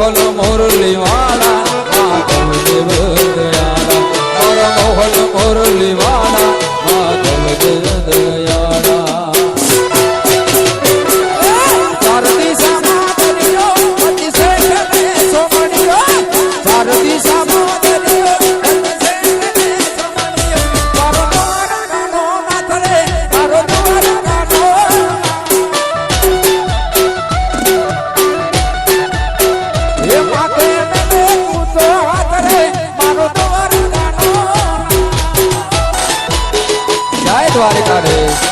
ભલો મોરલી વાળા. とあれかです。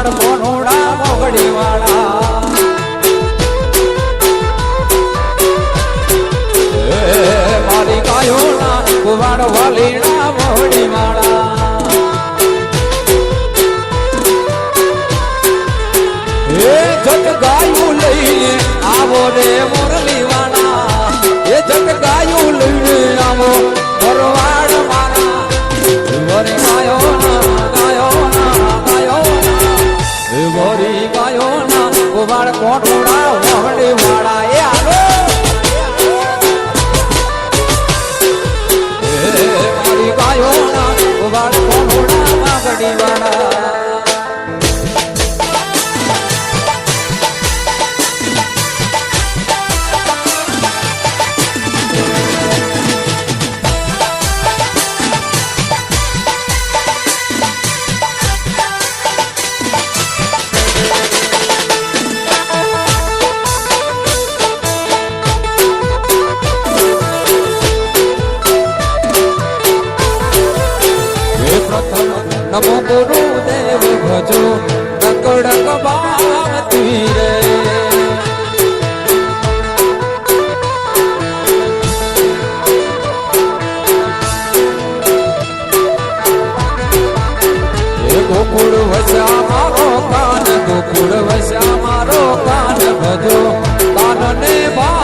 માર મોઢોડા મોગડી વાળા મારી ગાયો ના કુવાડ વાલી ઓળખ બાવતી રે ગોકુળ વસ્યા મારો કાન ગોકુળ વસ્યા મારો ભજો કાન ને બા